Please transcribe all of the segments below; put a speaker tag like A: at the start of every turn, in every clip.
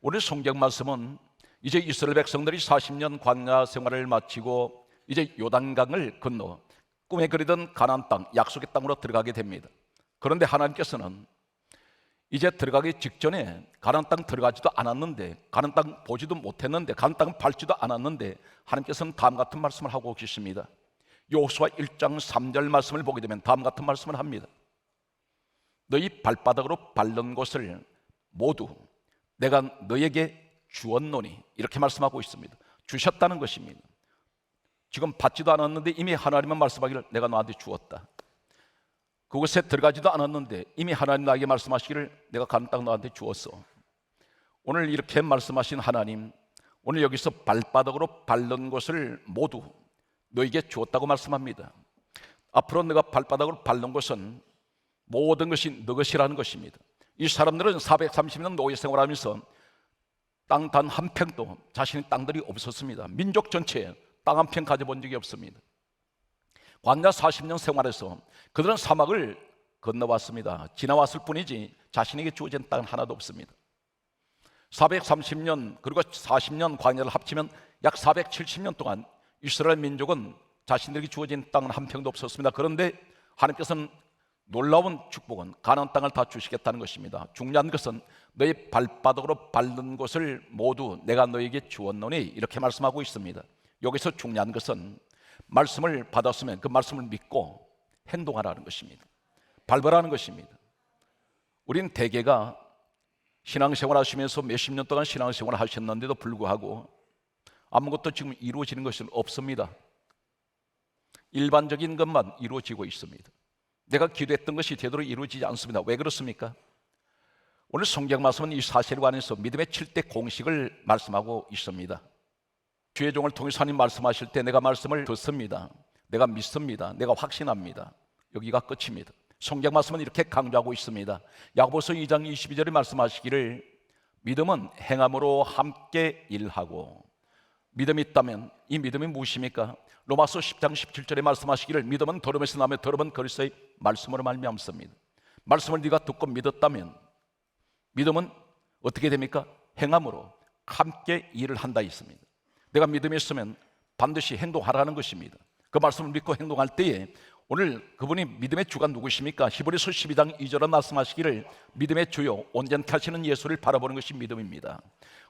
A: 오늘 성경 말씀은 이제 이스라엘 백성들이 40년 광야 생활을 마치고 이제 요단강을 건너 꿈에 그리던 가나안 땅, 약속의 땅으로 들어가게 됩니다. 그런데 하나님께서는 이제 들어가기 직전에 가나안 땅 들어가지도 않았는데 가나안 땅 보지도 못했는데 가나안 땅 밟지도 않았는데 하나님께서는 다음 같은 말씀을 하고 계십니다. 여호수아 1장 3절 말씀을 보게 되면 다음 같은 말씀을 합니다. 너희 발바닥으로 밟는 곳을 모두 내가 너에게 주었노니 이렇게 말씀하고 있습니다. 주셨다는 것입니다. 지금 받지도 않았는데 이미 하나님은 말씀하기를 내가 너한테 주었다. 그곳에 들어가지도 않았는데 이미 하나님 나에게 말씀하시기를 내가 가는 땅 너한테 주었어. 오늘 이렇게 말씀하신 하나님, 오늘 여기서 발바닥으로 밟는 것을 모두 너에게 주었다고 말씀합니다. 앞으로 내가 발바닥으로 밟는 것은 모든 것이 너 것이라는 것입니다. 이 사람들은 430년 노예 생활하면서 땅 단 한 평도 자신의 땅들이 없었습니다. 민족 전체에 땅 한 평 가져본 적이 없습니다. 광야 40년 생활에서 그들은 사막을 건너왔습니다. 지나왔을 뿐이지 자신에게 주어진 땅은 하나도 없습니다. 430년 그리고 40년 광야를 합치면 약 470년 동안 이스라엘 민족은 자신들에게 주어진 땅은 한 평도 없었습니다. 그런데 하나님께서는 놀라운 축복은 가나안 땅을 다 주시겠다는 것입니다. 중요한 것은 너희 발바닥으로 밟는 곳을 모두 내가 너에게 주었노니 이렇게 말씀하고 있습니다. 여기서 중요한 것은 말씀을 받았으면 그 말씀을 믿고 행동하라는 것입니다. 밟으라는 것입니다. 우린 대개가 신앙생활 하시면서 몇십 년 동안 신앙생활 하셨는데도 불구하고 아무것도 지금 이루어지는 것은 없습니다. 일반적인 것만 이루어지고 있습니다. 내가 기도했던 것이 제대로 이루어지지 않습니다. 왜 그렇습니까? 오늘 성경 말씀은 이 사실에 관해서 믿음의 7대 공식을 말씀하고 있습니다. 주의 종을 통해서 하나님 말씀하실 때 내가 말씀을 듣습니다. 내가 믿습니다. 내가 확신합니다. 여기가 끝입니다. 성경 말씀은 이렇게 강조하고 있습니다. 야고보서 2장 22절에 말씀하시기를 믿음은 행함으로 함께 일하고 믿음이 있다면 이 믿음이 무엇입니까? 로마서 10장 17절에 말씀하시기를 믿음은 들음에서 나며 들음은 그리스도의 말씀으로 말미암습니다. 말씀을 네가 듣고 믿었다면 믿음은 어떻게 됩니까? 행함으로 함께 일을 한다 있습니다. 내가 믿음이 있으면 반드시 행동하라는 것입니다. 그 말씀을 믿고 행동할 때에 오늘 그분이 믿음의 주가 누구십니까? 히브리서 12장 2절에 말씀하시기를 믿음의 주요 온전케 하시는 예수를 바라보는 것이 믿음입니다.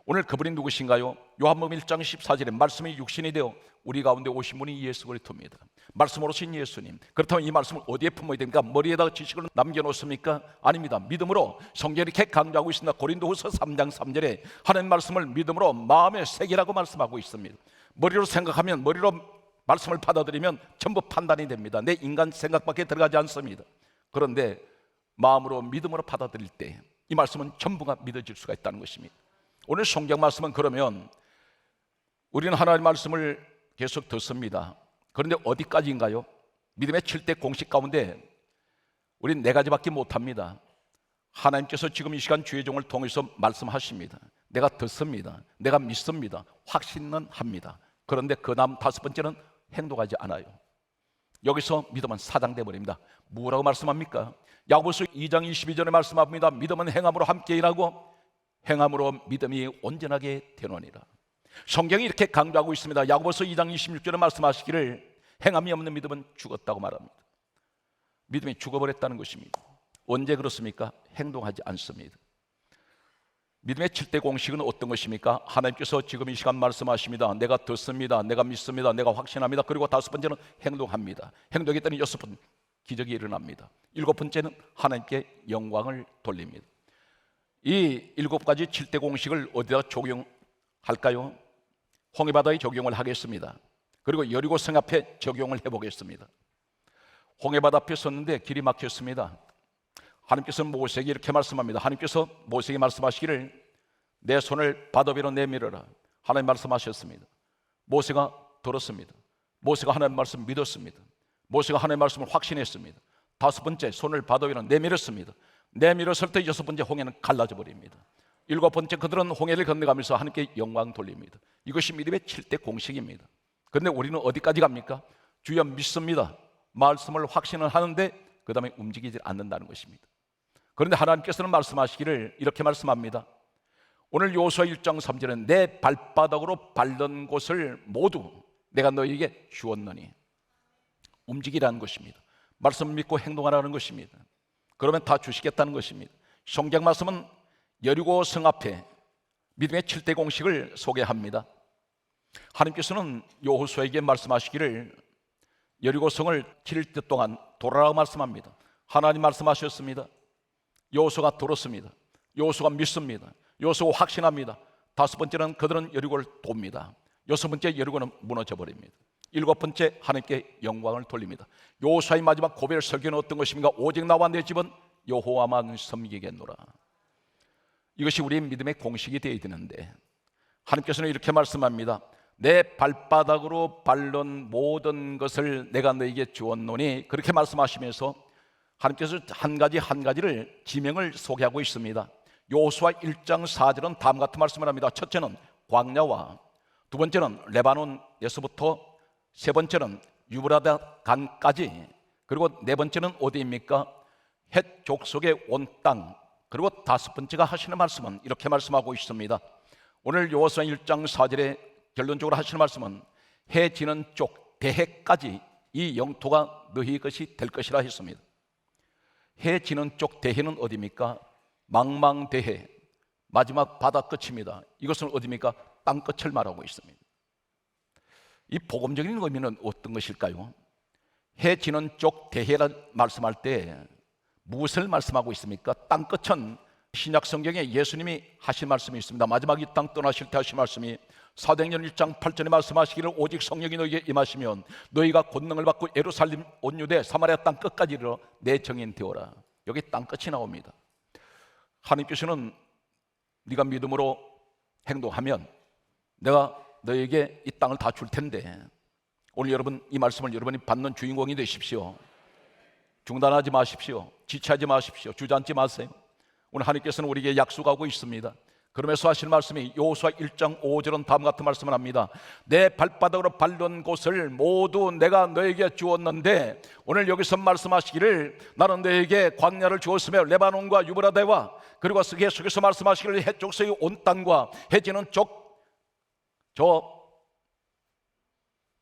A: 오늘 그분이 누구신가요? 요한복음 1장 14절에 말씀이 육신이 되어 우리 가운데 오신 분이 예수 그리스도입니다. 말씀으로 신 예수님. 그렇다면 이 말씀을 어디에 품어야 됩니까? 머리에다가 지식을 남겨놓습니까? 아닙니다. 믿음으로 성경이 이렇게 강조하고 있습니다. 고린도후서 3장 3절에 하나님 말씀을 믿음으로 마음에 새기라고 말씀하고 있습니다. 머리로 생각하면 머리로 말씀을 받아들이면 전부 판단이 됩니다. 내 인간 생각밖에 들어가지 않습니다. 그런데 마음으로 믿음으로 받아들일 때 이 말씀은 전부가 믿어질 수가 있다는 것입니다. 오늘 성경 말씀은 그러면 우리는 하나님 말씀을 계속 듣습니다. 그런데 어디까지인가요? 믿음의 7대 공식 가운데 우리는 네 가지밖에 못합니다. 하나님께서 지금 이 시간 주의 종을 통해서 말씀하십니다. 내가 듣습니다. 내가 믿습니다. 확신은 합니다. 그런데 그 다음 다섯 번째는 행동하지 않아요. 여기서 믿음은 사장돼 버립니다. 뭐라고 말씀합니까? 야고보서 2장 22절에 말씀합니다. 믿음은 행함으로 함께 일하고 행함으로 믿음이 온전하게 되노니라. 성경이 이렇게 강조하고 있습니다. 야고보서 2장 26절에 말씀하시기를 행함이 없는 믿음은 죽었다고 말합니다. 믿음이 죽어버렸다는 것입니다. 언제 그렇습니까? 행동하지 않습니다. 믿음의 7대 공식은 어떤 것입니까? 하나님께서 지금 이 시간 말씀하십니다. 내가 듣습니다. 내가 믿습니다. 내가 확신합니다. 그리고 다섯 번째는 행동합니다. 행동했더니 여섯 번 기적이 일어납니다. 일곱 번째는 하나님께 영광을 돌립니다. 이 일곱 가지 7대 공식을 어디다 적용할까요? 홍해바다에 적용을 하겠습니다. 그리고 여리고성 앞에 적용을 해보겠습니다. 홍해바다 앞에 섰는데 길이 막혔습니다. 하나님께서는 모세에게 이렇게 말씀합니다. 하나님께서 모세에게 말씀하시기를 내 손을 바다 위로 내밀어라. 하나님 말씀하셨습니다. 모세가 들었습니다. 모세가 하나님 말씀 믿었습니다. 모세가 하나님 말씀을 확신했습니다. 다섯 번째 손을 바다 위로 내밀었습니다. 내밀었을 때 여섯 번째 홍해는 갈라져 버립니다. 일곱 번째 그들은 홍해를 건너가면서 하나님께 영광 돌립니다. 이것이 믿음의 7대 공식입니다. 그런데 우리는 어디까지 갑니까? 주여 믿습니다. 말씀을 확신을 하는데 그 다음에 움직이지 않는다는 것입니다. 그런데 하나님께서는 말씀하시기를 이렇게 말씀합니다. 오늘 요수아 1장 3절은 내 발바닥으로 밟는 곳을 모두 내가 너에게 주었느니 움직이라는 것입니다. 말씀 믿고 행동하라는 것입니다. 그러면 다 주시겠다는 것입니다. 성경 말씀은 여리고 성 앞에 믿음의 7대 공식을 소개합니다. 하나님께서는 여호수아에게 말씀하시기를 여리고 성을 7일 동안 돌아라 말씀합니다. 하나님 말씀하셨습니다. 여호수아가 들었습니다. 여호수아가 믿습니다. 여호수아가 확신합니다. 다섯 번째는 그들은 여리고를 돕니다. 여섯 번째 여리고는 무너져 버립니다. 일곱 번째 하나님께 영광을 돌립니다. 여호수아의 마지막 고별 설교는 어떤 것입니까? 오직 나와 내 집은 여호와만 섬기겠노라. 이것이 우리의 믿음의 공식이 되어야 되는데 하나님께서는 이렇게 말씀합니다. 내 발바닥으로 밟는 모든 것을 내가 너에게 주었노니 그렇게 말씀하시면서 하나님께서 한 가지 한 가지를 지명을 소개하고 있습니다. 요수아 1장 4절은 다음 같은 말씀을 합니다. 첫째는 광야와 두 번째는 레바논에서부터 세 번째는 유브라다 강까지 그리고 네 번째는 어디입니까? 헷 족속의 온 땅 그리고 다섯 번째가 하시는 말씀은 이렇게 말씀하고 있습니다. 오늘 요호수아 1장 4절에 결론적으로 하시는 말씀은 해 지는 쪽 대해까지 이 영토가 너희 것이 될 것이라 했습니다. 해 지는 쪽 대해는 어디입니까? 망망대해 마지막 바다 끝입니다. 이것은 어디입니까? 땅 끝을 말하고 있습니다. 이 복음적인 의미는 어떤 것일까요? 해 지는 쪽 대해라 말씀할 때 무엇을 말씀하고 있습니까? 땅 끝은 신약 성경에 예수님이 하신 말씀이 있습니다. 마지막 이 땅 떠나실 때 하신 말씀이 사도행전 1장 8절에 말씀하시기를 오직 성령이 너에게 임하시면 너희가 권능을 받고 예루살렘 온 유대 사마리아 땅 끝까지 이르러 내 정인 되어라. 여기 땅 끝이 나옵니다. 하나님께서는 네가 믿음으로 행동하면 내가 너에게 이 땅을 다 줄 텐데 오늘 여러분 이 말씀을 여러분이 받는 주인공이 되십시오. 중단하지 마십시오. 지체하지 마십시오. 주저앉지 마세요. 오늘 하나님께서는 우리에게 약속하고 있습니다. 그러면서 하실 말씀이 요수아 1장 5절은 다음 같은 말씀을 합니다. 내 발바닥으로 밟는 곳을 모두 내가 너에게 주었는데 오늘 여기서 말씀하시기를 나는 너에게 광야를 주었으며 레바논과 유브라데와 그리고 계속해서 말씀하시기를 해쪽서의 온 땅과 해지는 쪽저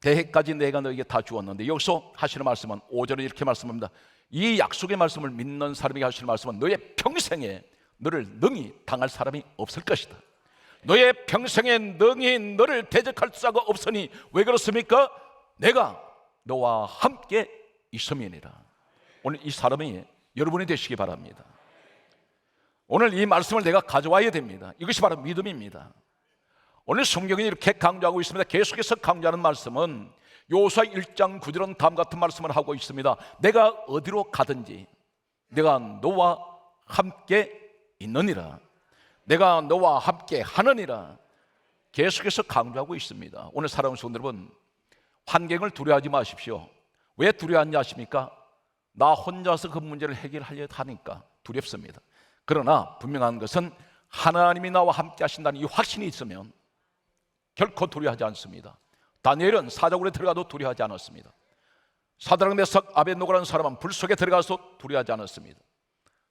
A: 대해까지 내가 너에게 다 주었는데 여기서 하시는 말씀은 5절에 이렇게 말씀합니다. 이 약속의 말씀을 믿는 사람에게 하시는 말씀은 너의 평생에 너를 능히 당할 사람이 없을 것이다. 너의 평생에 능히 너를 대적할 수가 없으니 왜 그렇습니까? 내가 너와 함께 있음이니라. 오늘 이 사람이 여러분이 되시기 바랍니다. 오늘 이 말씀을 내가 가져와야 됩니다. 이것이 바로 믿음입니다. 오늘 성경이 이렇게 강조하고 있습니다. 계속해서 강조하는 말씀은 요수아 1장 9절은 다음 같은 말씀을 하고 있습니다. 내가 어디로 가든지 내가 너와 함께 있느니라. 내가 너와 함께 하느니라. 계속해서 강조하고 있습니다. 오늘 사랑하는 성도 여러분, 환경을 두려워하지 마십시오. 왜 두려워하냐 하십니까? 나 혼자서 그 문제를 해결하려 하니까 두렵습니다. 그러나 분명한 것은 하나님이 나와 함께 하신다는 이 확신이 있으면 결코 두려워하지 않습니다. 다니엘은 사자굴에 들어가도 두려워하지 않았습니다. 사드랑 메삭 아벤노고라는 사람은 불 속에 들어가서 두려워하지 않았습니다.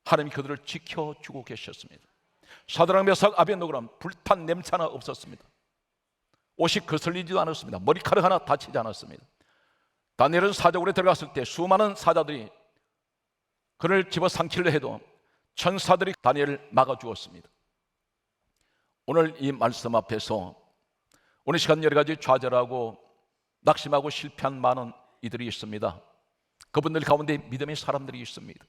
A: 하나님이 그들을 지켜주고 계셨습니다. 사드랑 메삭 아벤노고는 불탄 냄새 하나 없었습니다. 옷이 거슬리지도 않았습니다. 머리카락 하나 다치지 않았습니다. 다니엘은 사자굴에 들어갔을 때 수많은 사자들이 그를 집어삼키려 해도 천사들이 다니엘을 막아주었습니다. 오늘 이 말씀 앞에서 오늘 시간 여러 가지 좌절하고 낙심하고 실패한 많은 이들이 있습니다. 그분들 가운데 믿음의 사람들이 있습니다.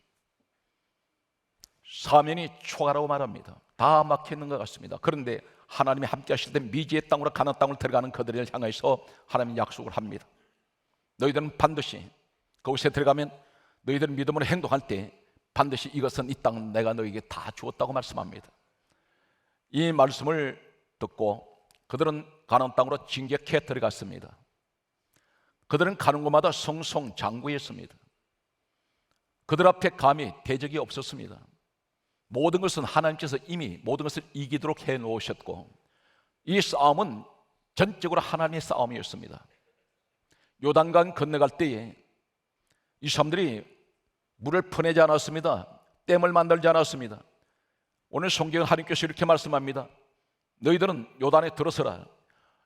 A: 사면이 초가라고 말합니다. 다 막혀 있는 것 같습니다. 그런데 하나님이 함께 하실 때 미지의 땅으로 가는 땅을 들어가는 그들을 향해서 하나님 약속을 합니다. 너희들은 반드시 그곳에 들어가면 너희들 믿음으로 행동할 때 반드시 이것은 이 땅은 내가 너에게 다 주었다고 말씀합니다. 이 말씀을 듣고 그들은 가나안 땅으로 진격해 들어갔습니다. 그들은 가는 곳마다 성송장구했습니다. 그들 앞에 감히 대적이 없었습니다. 모든 것은 하나님께서 이미 모든 것을 이기도록 해 놓으셨고 이 싸움은 전적으로 하나님의 싸움이었습니다. 요단강 건너갈 때에 이 사람들이 물을 퍼내지 않았습니다. 댐을 만들지 않았습니다. 오늘 성경 하나님께서 이렇게 말씀합니다. 너희들은 요단에 들어서라.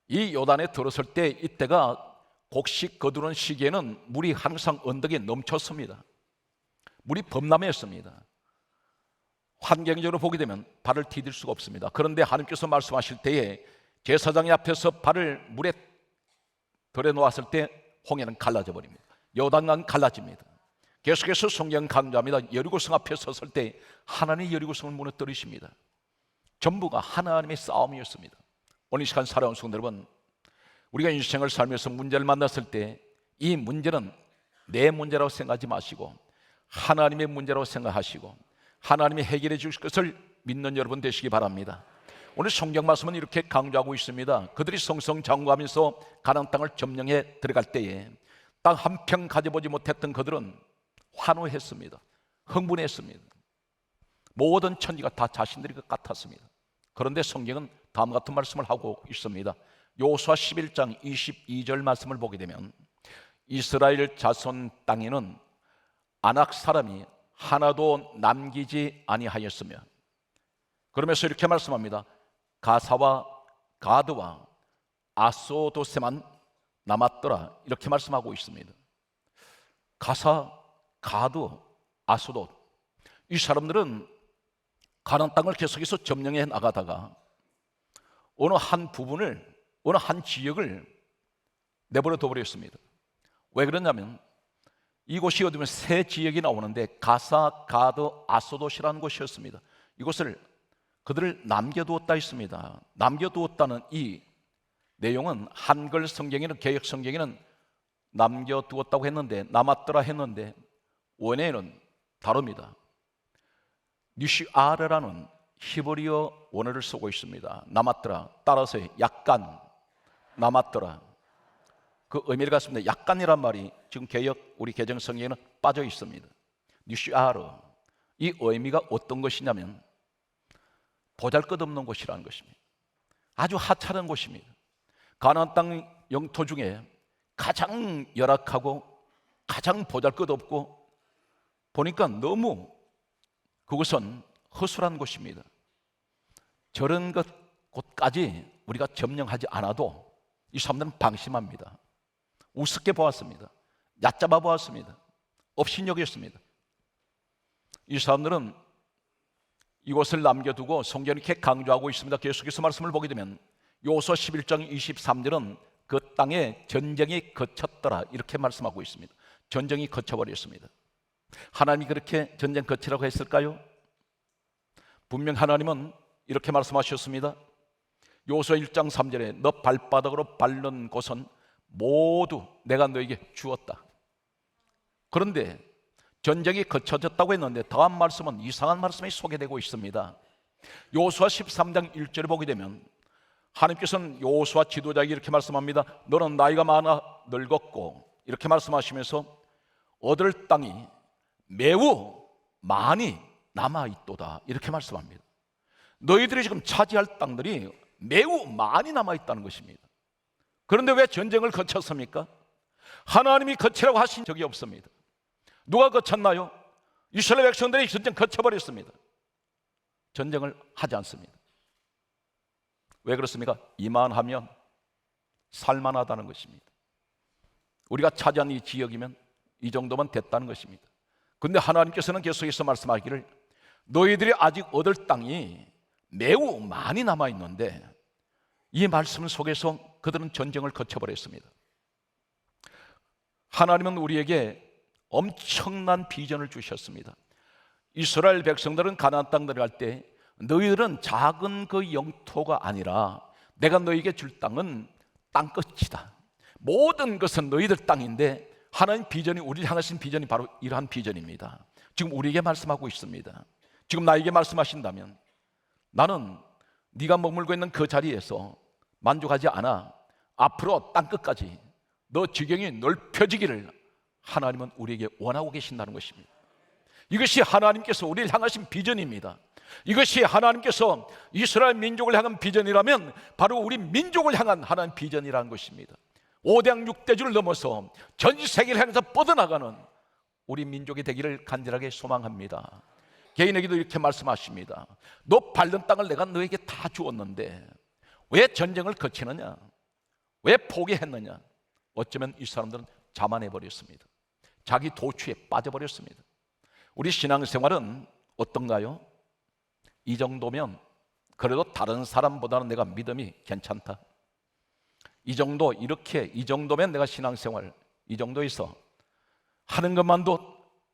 A: 이 요단에 들어설 때 이때가 곡식 거두는 시기에는 물이 항상 언덕에 넘쳤습니다. 물이 범람했습니다. 환경적으로 보게 되면 발을 디딜 수가 없습니다. 그런데 하나님께서 말씀하실 때에 제사장의 앞에서 발을 물에 들여 놓았을 때 홍해는 갈라져 버립니다. 요단강 갈라집니다. 계속해서 성경 강조합니다. 여리고성 앞에 섰을 때 하나님의 여리고성을 무너뜨리십니다. 전부가 하나님의 싸움이었습니다. 오늘 이 시간 살아온 성도 여러분, 우리가 인생을 살면서 문제를 만났을 때 이 문제는 내 문제라고 생각하지 마시고 하나님의 문제라고 생각하시고 하나님이 해결해 주실 것을 믿는 여러분 되시기 바랍니다. 오늘 성경 말씀은 이렇게 강조하고 있습니다. 그들이 성성장구하면서 가나안 땅을 점령해 들어갈 때에 땅 한 평 가져보지 못했던 그들은 환호했습니다. 흥분했습니다. 모든 천지가 다 자신들이 것 같았습니다. 그런데 성경은 다음 같은 말씀을 하고 있습니다. 요수아 11장 22절 말씀을 보게 되면 이스라엘 자손 땅에는 아낙 사람이 하나도 남기지 아니하였으며 그러면서 이렇게 말씀합니다. 가사와 가드와 아소도세만 남았더라 이렇게 말씀하고 있습니다. 가사, 가드, 아소도 이 사람들은 가나안 땅을 계속해서 점령해 나가다가 어느 한 부분을 어느 한 지역을 내버려 둬버렸습니다. 왜 그러냐면 이곳이 어디면 세 지역이 나오는데 가사, 가드, 아소도시라는 곳이었습니다. 이곳을 그들을 남겨두었다 있습니다. 남겨두었다는 이 내용은 한글 성경에는 개혁 성경에는 남겨두었다고 했는데 남았더라 했는데 원에는 다릅니다. 니시아르라는 히브리어 원어를 쓰고 있습니다. 남았더라. 따라서 약간 남았더라. 그 의미를 갖습니다. 약간이란 말이 지금 개혁 우리 개정 성경에는 빠져 있습니다. 니시아르 이 의미가 어떤 것이냐면 보잘것없는 곳이라는 것입니다. 아주 하찮은 곳입니다. 가나안 땅 영토 중에 가장 열악하고 가장 보잘것없고 보니까 너무 그것은 허술한 곳입니다. 저런 것 곳까지 우리가 점령하지 않아도 이 사람들은 방심합니다. 우습게 보았습니다. 얕잡아 보았습니다. 업신여겼습니다. 이 사람들은 이곳을 남겨두고 성경이 이렇게 강조하고 있습니다. 계속해서 말씀을 보게 되면 요서 11장 23절은 그 땅에 전쟁이 거쳤더라 이렇게 말씀하고 있습니다. 전쟁이 거쳐버렸습니다. 하나님이 그렇게 전쟁 거치라고 했을까요? 분명 하나님은 이렇게 말씀하셨습니다. 요서 1장 3절에 너 발바닥으로 밟는 곳은 모두 내가 너에게 주었다. 그런데 전쟁이 거쳐졌다고 했는데 다음 말씀은 이상한 말씀이 소개되고 있습니다. 요수아 13장 1절을 보게 되면 하나님께서는 요수아 지도자에게 이렇게 말씀합니다. 너는 나이가 많아 늙었고 이렇게 말씀하시면서 얻을 땅이 매우 많이 남아 있도다. 이렇게 말씀합니다. 너희들이 지금 차지할 땅들이 매우 많이 남아 있다는 것입니다. 그런데 왜 전쟁을 거쳤습니까? 하나님이 거치라고 하신 적이 없습니다. 누가 거쳤나요? 이스라엘 백성들이 전쟁 거쳐버렸습니다. 전쟁을 하지 않습니다. 왜 그렇습니까? 이만하면 살만하다는 것입니다. 우리가 차지한 이 지역이면 이 정도면 됐다는 것입니다. 근데 하나님께서는 계속해서 말씀하기를 너희들이 아직 얻을 땅이 매우 많이 남아 있는데 이 말씀 속에서 그들은 전쟁을 거쳐버렸습니다. 하나님은 우리에게 엄청난 비전을 주셨습니다. 이스라엘 백성들은 가나안 땅 들어갈 때 너희들은 작은 그 영토가 아니라 내가 너희에게 줄 땅은 땅끝이다. 모든 것은 너희들 땅인데 하나님 비전이 우리를 향하신 비전이 바로 이러한 비전입니다. 지금 우리에게 말씀하고 있습니다. 지금 나에게 말씀하신다면 나는 네가 머물고 있는 그 자리에서 만족하지 않아 앞으로 땅 끝까지 너 지경이 넓혀지기를 하나님은 우리에게 원하고 계신다는 것입니다. 이것이 하나님께서 우리를 향하신 비전입니다. 이것이 하나님께서 이스라엘 민족을 향한 비전이라면 바로 우리 민족을 향한 하나님 비전이라는 것입니다. 5대양 6대주를 넘어서 전 세계를 향해서 뻗어나가는 우리 민족이 되기를 간절하게 소망합니다. 개인에게도 이렇게 말씀하십니다. 너 밟는 땅을 내가 너에게 다 주었는데 왜 전쟁을 거치느냐? 왜 포기했느냐? 어쩌면 이 사람들은 자만해 버렸습니다. 자기 도취에 빠져버렸습니다. 우리 신앙생활은 어떤가요? 이 정도면 그래도 다른 사람보다는 내가 믿음이 괜찮다. 이 정도 이렇게 이 정도면 내가 신앙생활 이 정도에서 하는 것만도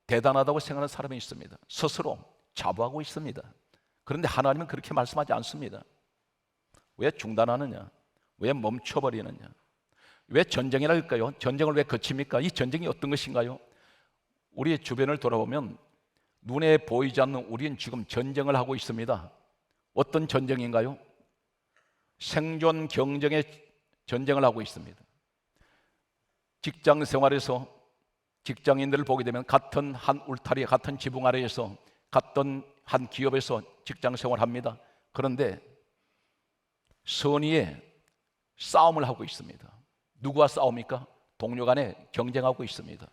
A: 대단하다고 생각하는 사람이 있습니다. 스스로 자부하고 있습니다. 그런데 하나님은 그렇게 말씀하지 않습니다. 왜 중단하느냐? 왜 멈춰버리느냐? 왜 전쟁이라 할까요? 전쟁을 왜 거칩니까? 이 전쟁이 어떤 것인가요? 우리 주변을 돌아보면 눈에 보이지 않는 우리는 지금 전쟁을 하고 있습니다. 어떤 전쟁인가요? 생존 경쟁의 전쟁을 하고 있습니다. 직장 생활에서 직장인들을 보게 되면 같은 한 울타리, 같은 지붕 아래에서 같은 한 기업에서 직장 생활합니다. 그런데 선의의 싸움을 하고 있습니다. 누구와 싸웁니까? 동료 간에 경쟁하고 있습니다.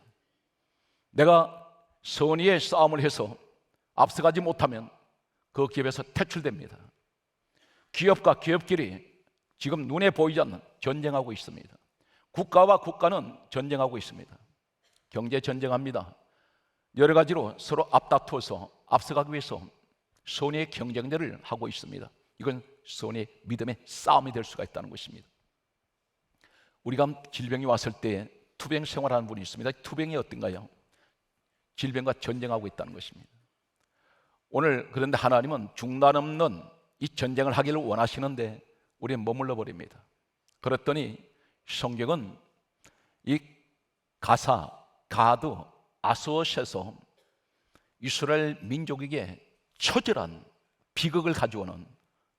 A: 내가 선의의 싸움을 해서 앞서가지 못하면 그 기업에서 퇴출됩니다. 기업과 기업끼리 지금 눈에 보이지 않는 전쟁하고 있습니다. 국가와 국가는 전쟁하고 있습니다. 경제 전쟁합니다. 여러 가지로 서로 앞다투어서 앞서가기 위해서 선의 경쟁들을 하고 있습니다. 이건 선의 믿음의 싸움이 될 수가 있다는 것입니다. 우리가 질병이 왔을 때 투병 생활하는 분이 있습니다. 투병이 어떤가요? 질병과 전쟁하고 있다는 것입니다. 오늘 그런데 하나님은 중단 없는 이 전쟁을 하기를 원하시는데 우리는 머물러 버립니다. 그랬더니 성경은 이 가사, 가드, 아소셋에서 이스라엘 민족에게 처절한 비극을 가져오는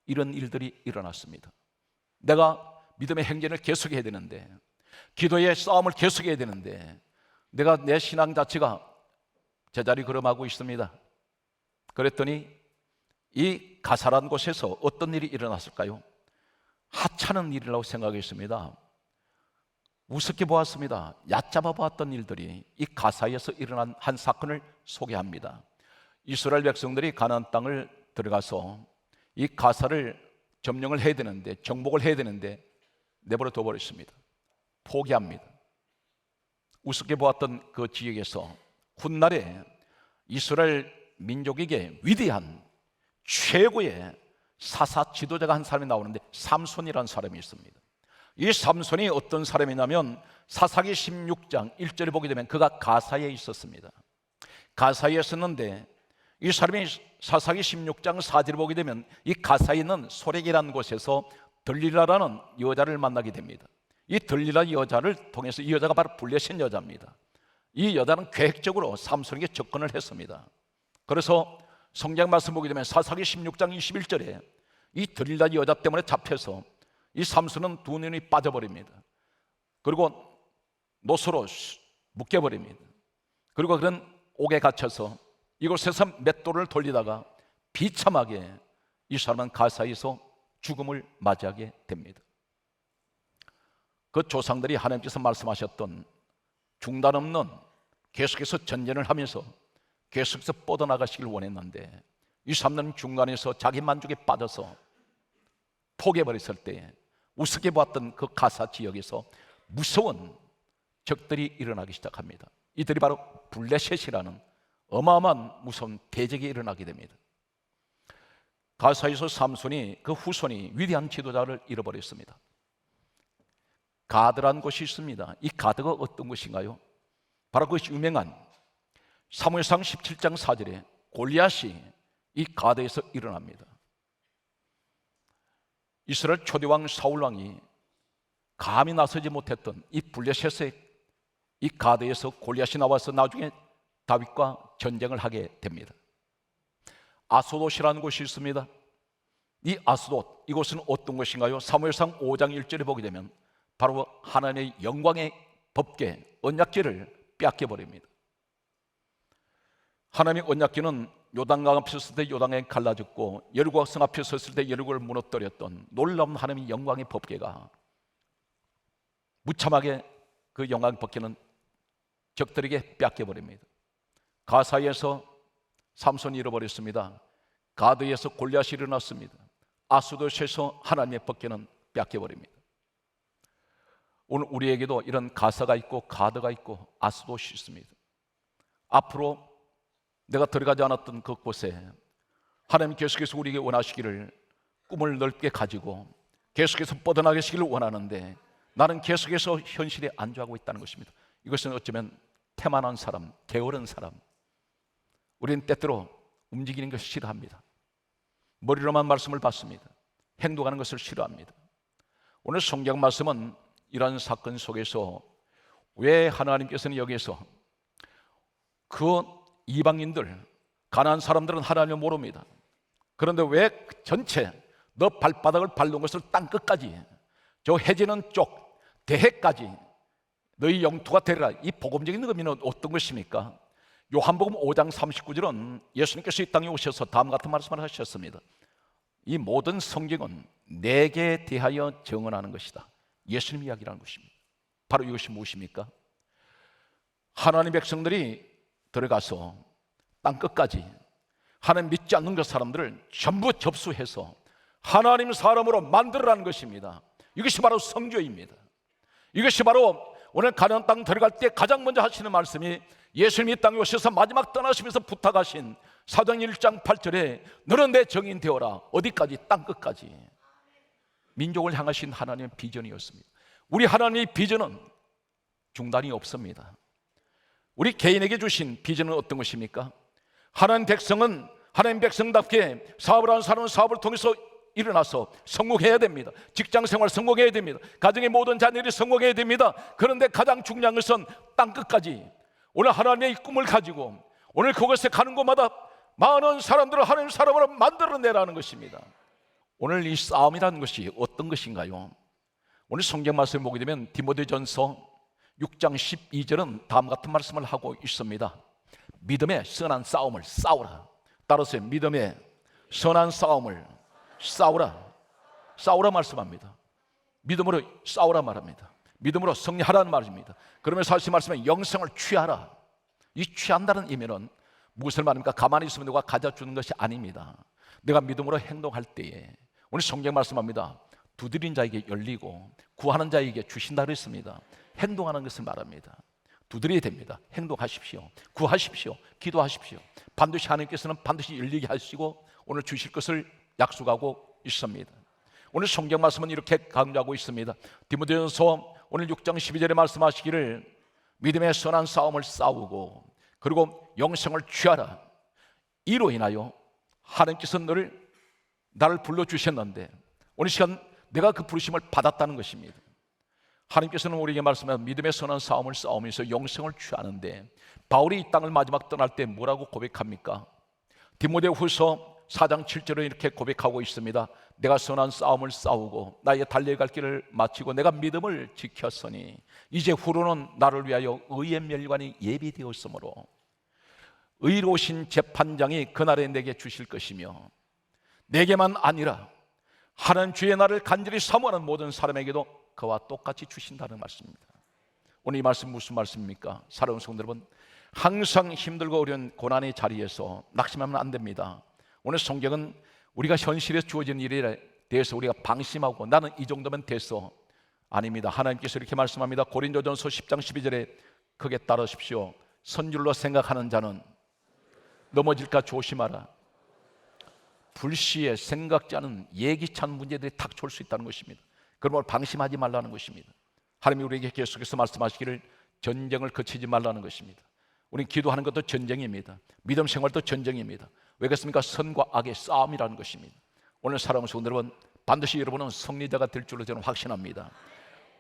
A: 이런 일들이 일어났습니다. 내가 믿음의 행진을 계속해야 되는데, 기도의 싸움을 계속해야 되는데, 내가 내 신앙 자체가 제자리 걸음하고 있습니다. 그랬더니 이 가사란 곳에서 어떤 일이 일어났을까요? 하찮은 일이라고 생각했습니다. 우습게 보았습니다. 얕잡아 보았던 일들이 이 가사에서 일어난 한 사건을 소개합니다. 이스라엘 백성들이 가나안 땅을 들어가서 이 가사를 점령을 해야 되는데 정복을 해야 되는데 내버려 둬 버렸습니다. 포기합니다. 우습게 보았던 그 지역에서 훗날에 이스라엘 민족에게 위대한 최고의 사사 지도자가 한 사람이 나오는데 삼손이라는 사람이 있습니다. 이 삼손이 어떤 사람이냐면 사사기 16장 1절에 보게 되면 그가 가사에 있었습니다. 가사에 있었는데 이 사람이 사사기 16장 4절에 보게 되면 이 가사에 있는 소렉이라는 곳에서 들리라라는 여자를 만나게 됩니다. 이 들리라 여자를 통해서 이 여자가 바로 블레셋 여자입니다. 이 여자는 계획적으로 삼손에게 접근을 했습니다. 그래서 성경 말씀 보게 되면 사사기 16장 21절에 이 들리라 여자 때문에 잡혀서 이 삼손은 두 눈이 빠져버립니다. 그리고 노소로 묶여버립니다. 그리고 그런 옥에 갇혀서 이곳에서 맷돌을 돌리다가 비참하게 이 사람은 가사에서 죽음을 맞이하게 됩니다. 그 조상들이 하나님께서 말씀하셨던 중단 없는 계속해서 전쟁을 하면서 계속해서 뻗어나가시길 원했는데 이 사람은 중간에서 자기 만족에 빠져서 포기해버렸을 때 우습게 보았던 그 가사 지역에서 무서운 적들이 일어나기 시작합니다. 이들이 바로 블레셋이라는 어마어마한 무서운 대적이 일어나게 됩니다. 가사에서 삼손이 그 후손이 위대한 지도자를 잃어버렸습니다. 가드란 곳이 있습니다. 이 가드가 어떤 것인가요? 바로 그 유명한 사무엘상 17장 4절에 골리앗이 이 가드에서 일어납니다. 이스라엘 초대 왕 사울 왕이 감히 나서지 못했던 이 블레셋의 이 가드에서 골리앗이 나와서 나중에 다윗과 전쟁을 하게 됩니다. 아소돗이라는 곳이 있습니다. 이 아스돗 이곳은 어떤 것인가요? 사무엘상 5장 1절에 보게 되면 바로 하나님의 영광의 법계 언약궤를 빼앗겨 버립니다. 하나님의 언약궤는 요단강 앞에 섰을 때 요단강이 갈라졌고 여리고 성 앞에 섰을 때 여리고를 무너뜨렸던 놀라운 하나님의 영광의 법궤가 무참하게 그 영광의 법궤는 적들에게 빼앗겨 버립니다. 가사에서 삼손이 잃어버렸습니다. 가드에서 골리앗이 일어났습니다. 아수도에서 하나님의 법궤는 뺏겨버립니다. 오늘 우리에게도 이런 가사가 있고 가드가 있고 아스도시 있습니다. 앞으로 내가 들어가지 않았던 그곳에 하나님 계속해서 우리에게 원하시기를 꿈을 넓게 가지고 계속해서 뻗어나가시기를 원하는데 나는 계속해서 현실에 안주하고 있다는 것입니다. 이것은 어쩌면 태만한 사람, 게으른 사람, 우리는 때때로 움직이는 것을 싫어합니다. 머리로만 말씀을 받습니다. 행동하는 것을 싫어합니다. 오늘 성경 말씀은 이러한 사건 속에서 왜 하나님께서는 여기에서 그 이방인들, 가난한 사람들은 하나님을 모릅니다. 그런데 왜 전체 너 발바닥을 밟는 것을 땅 끝까지 저 해지는 쪽 대해까지 너희 영토가 되리라 이 복음적인 의미는 어떤 것입니까? 요한복음 5장 39절은 예수님께서 이 땅에 오셔서 다음 같은 말씀을 하셨습니다. 이 모든 성경은 내게 대하여 정언하는 것이다. 예수님 이야기라는 것입니다. 바로 이것이 무엇입니까? 하나님 백성들이 들어가서 땅 끝까지 하나님 믿지 않는 그 사람들을 전부 접수해서 하나님 사람으로 만들어라는 것입니다. 이것이 바로 성교입니다. 이것이 바로 오늘 가나안 땅 들어갈 때 가장 먼저 하시는 말씀이 예수님이 땅에 오셔서 마지막 떠나시면서 부탁하신 사도행 1장 8절에 너는 내 정인 되어라 어디까지 땅 끝까지 민족을 향하신 하나님의 비전이었습니다. 우리 하나님의 비전은 중단이 없습니다. 우리 개인에게 주신 비전은 어떤 것입니까? 하나님 백성은 하나님 백성답게 사업을 하는 사람은 사업을 통해서 일어나서 성공해야 됩니다. 직장 생활 성공해야 됩니다. 가정의 모든 자녀들이 성공해야 됩니다. 그런데 가장 중요한 것은 땅 끝까지 오늘 하나님의 꿈을 가지고 오늘 그곳에 가는 곳마다 많은 사람들을 하나님 사람으로 만들어내라는 것입니다. 오늘 이 싸움이라는 것이 어떤 것인가요? 오늘 성경 말씀을 보게 되면 디모데전서 6장 12절은 다음 같은 말씀을 하고 있습니다. 믿음의 선한 싸움을 싸우라. 따라서 믿음의 선한 싸움을 싸우라. 싸우라 말씀합니다. 믿음으로 싸우라 말합니다. 믿음으로 승리하라는 말입니다. 그러면서 사실 말씀에 영성을 취하라. 이 취한다는 의미는 무엇을 말합니까? 가만히 있으면 누가 가져주는 것이 아닙니다. 내가 믿음으로 행동할 때에 오늘 성경 말씀합니다. 두드린 자에게 열리고 구하는 자에게 주신다 그랬습니다. 행동하는 것을 말합니다. 두드려야 됩니다. 행동하십시오. 구하십시오. 기도하십시오. 반드시 하나님께서는 반드시 열리게 하시고 오늘 주실 것을 약속하고 있습니다. 오늘 성경 말씀은 이렇게 강조하고 있습니다. 디모데전서 오늘 6장 12절에 말씀하시기를 믿음의 선한 싸움을 싸우고 그리고 영생을 취하라. 이로 인하여 하나님께서 너를 나를 불러 주셨는데 오늘 시간 내가 그 부르심을 받았다는 것입니다. 하나님께서는 우리에게 말씀하신 믿음의 선한 싸움을 싸우면서 영생을 취하는데 바울이 이 땅을 마지막 떠날 때 뭐라고 고백합니까? 디모데후서 4장 7절에 이렇게 고백하고 있습니다. 내가 선한 싸움을 싸우고 나의 달려갈 길을 마치고 내가 믿음을 지켰으니 이제 후로는 나를 위하여 의의 멸관이 예비되었으므로 의로우신 재판장이 그날에 내게 주실 것이며 내게만 아니라 하나님 주의 나를 간절히 사모하는 모든 사람에게도 그와 똑같이 주신다는 말씀입니다. 오늘 이 말씀 무슨 말씀입니까? 사랑하는 성도 여러분, 항상 힘들고 어려운 고난의 자리에서 낙심하면 안 됩니다. 오늘 성경은 우리가 현실에 주어진 일에 대해서 우리가 방심하고 나는 이 정도면 됐어. 아닙니다. 하나님께서 이렇게 말씀합니다. 고린도전서 10장 12절에 크게 따르십시오. 선줄로 생각하는 자는 넘어질까 조심하라. 불시에 생각지 않은 않은 문제들이 닥쳐올 수 있다는 것입니다. 그러므로 방심하지 말라는 것입니다. 하나님이 우리에게 계속해서 말씀하시기를 전쟁을 거치지 말라는 것입니다. 우리 기도하는 것도 전쟁입니다. 믿음 생활도 전쟁입니다. 왜 그렇습니까? 선과 악의 싸움이라는 것입니다. 오늘 사랑하는 성도 여러분, 반드시 여러분은 승리자가 될 줄로 저는 확신합니다.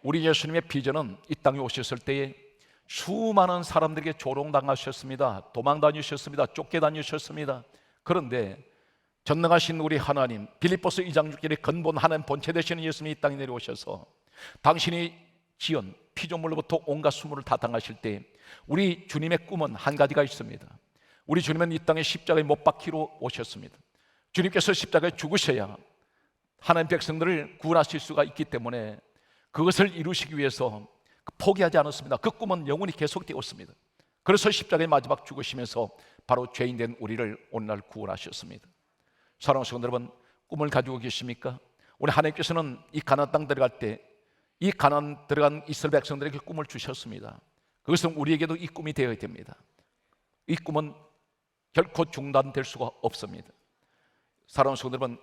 A: 우리 예수님의 비전은 이 땅에 오셨을 때에 수많은 사람들에게 조롱당하셨습니다. 도망 다니셨습니다. 쫓겨 다니셨습니다. 그런데 전능하신 우리 하나님 빌립보서 2장 6절에 근본 하나님 본체 되시는 예수님이 이 땅에 내려오셔서 당신이 지은 피조물로부터 온갖 수모를 다 당하실 때 우리 주님의 꿈은 한 가지가 있습니다. 우리 주님은 이 땅에 십자가에 못 박히러 오셨습니다. 주님께서 십자가에 죽으셔야 하나님 백성들을 구원하실 수가 있기 때문에 그것을 이루시기 위해서 포기하지 않았습니다. 그 꿈은 영원히 계속되었습니다. 그래서 십자가에 마지막 죽으시면서 바로 죄인된 우리를 오늘날 구원하셨습니다. 사랑하는 성도 여러분, 꿈을 가지고 계십니까? 우리 하나님께서는 이 가나안 땅 들어갈 때 이 가나안 들어간 이스라엘 백성들에게 꿈을 주셨습니다. 그것은 우리에게도 이 꿈이 되어야 됩니다. 이 꿈은 결코 중단될 수가 없습니다. 사랑하는 성도 여러분,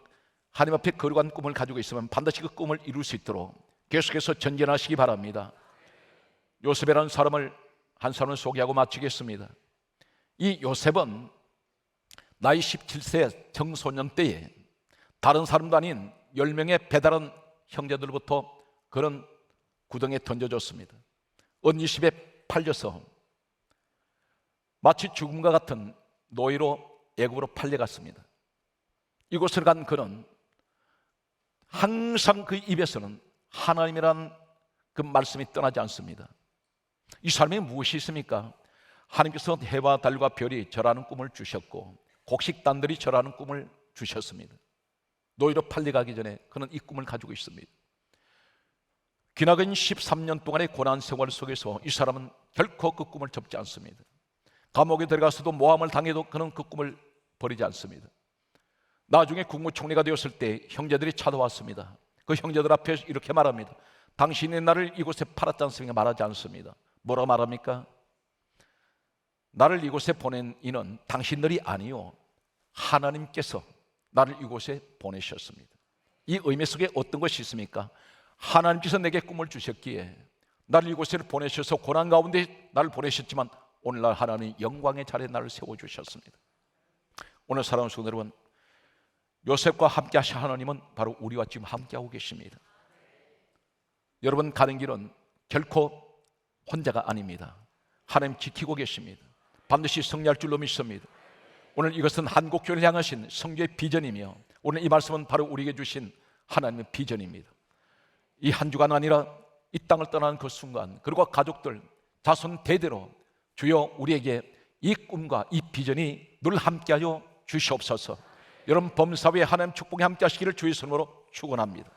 A: 하나님 앞에 거룩한 꿈을 가지고 있으면 반드시 그 꿈을 이룰 수 있도록 계속해서 전진하시기 바랍니다. 요셉이라는 사람을 한 사람을 소개하고 마치겠습니다. 이 요셉은 나이 17세 청소년 때에 다른 사람도 아닌 10명의 배달한 형제들부터 그런 구덩이에 던져졌습니다. 언니십에 팔려서 마치 죽음과 같은 노예로 애굽으로 팔려갔습니다. 이곳을 간 그는 항상 그 입에서는 하나님이란 그 말씀이 떠나지 않습니다. 이 사람이 무엇이 있습니까? 하나님께서 해와 달과 별이 절하는 꿈을 주셨고 곡식단들이 절하는 꿈을 주셨습니다. 노예로 팔려가기 전에 그는 이 꿈을 가지고 있습니다. 기나긴 13년 동안의 고난 생활 속에서 이 사람은 결코 그 꿈을 접지 않습니다. 감옥에 들어가서도 모함을 당해도 그는 그 꿈을 버리지 않습니다. 나중에 국무총리가 되었을 때 형제들이 찾아왔습니다. 그 형제들 앞에 이렇게 말합니다. 당신이 나를 이곳에 팔았지 않습니까? 말하지 않습니다. 뭐라 말합니까? 나를 이곳에 보낸 이는 당신들이 아니요 하나님께서 나를 이곳에 보내셨습니다. 이 의미 속에 어떤 것이 있습니까? 하나님께서 내게 꿈을 주셨기에 나를 이곳에 보내셔서 고난 가운데 나를 보내셨지만 오늘날 하나님 영광의 자리에 나를 세워 주셨습니다. 오늘 사랑하는 성도 여러분, 요셉과 함께 하신 하나님은 바로 우리와 지금 함께하고 계십니다. 여러분 가는 길은 결코 혼자가 아닙니다. 하나님 지키고 계십니다. 반드시 승리할 줄로 믿습니다. 오늘 이것은 한국교회를 향하신 성교의 비전이며 오늘 이 말씀은 바로 우리에게 주신 하나님의 비전입니다. 이 한 주간 아니라 이 땅을 떠나는 그 순간 그리고 가족들 자손 대대로 주여 우리에게 이 꿈과 이 비전이 늘 함께하여 주시옵소서. 여러분 범사위에 하나님 축복이 함께하시기를 주의 손으로 축원합니다.